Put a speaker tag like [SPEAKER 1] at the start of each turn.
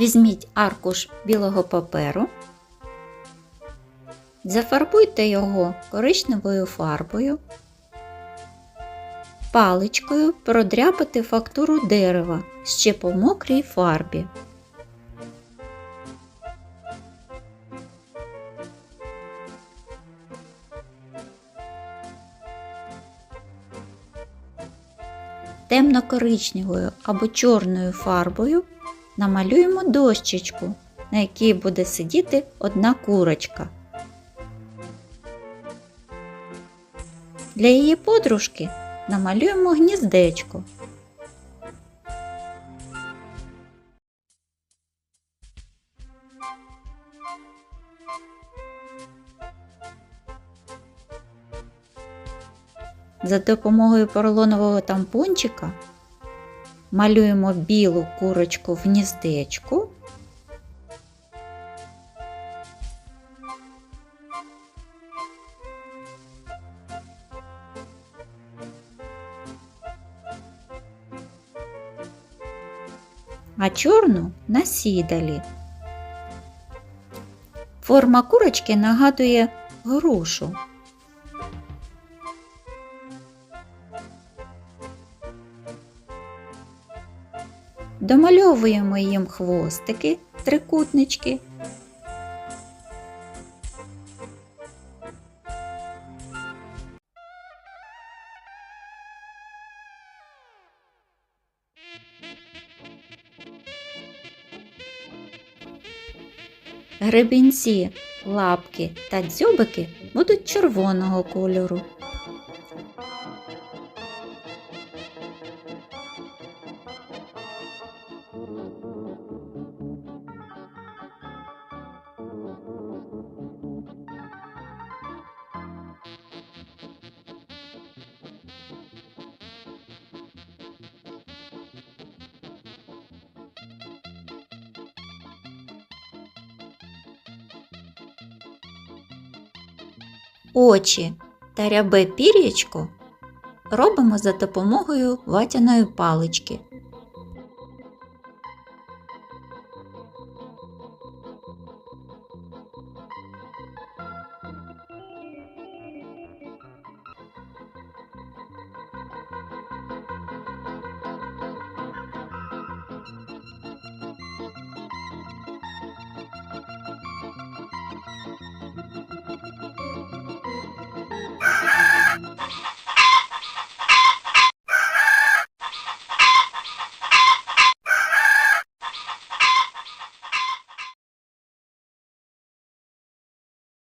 [SPEAKER 1] Візьміть аркуш білого паперу, зафарбуйте його коричневою фарбою, паличкою продряпати фактуру дерева ще по мокрій фарбі. Темно-коричневою або чорною фарбою намалюємо дощечку, на якій буде сидіти одна курочка. Для її подружки намалюємо гніздечко. За допомогою поролонового тампончика малюємо білу курочку в гніздечку. А чорну на сідалі. Форма курочки нагадує грушу. Домальовуємо їм хвостики, трикутнички. Гребінці, лапки та дзьобики будуть червоного кольору. Очі та рябе пір'ячко робимо за допомогою ватяної палички.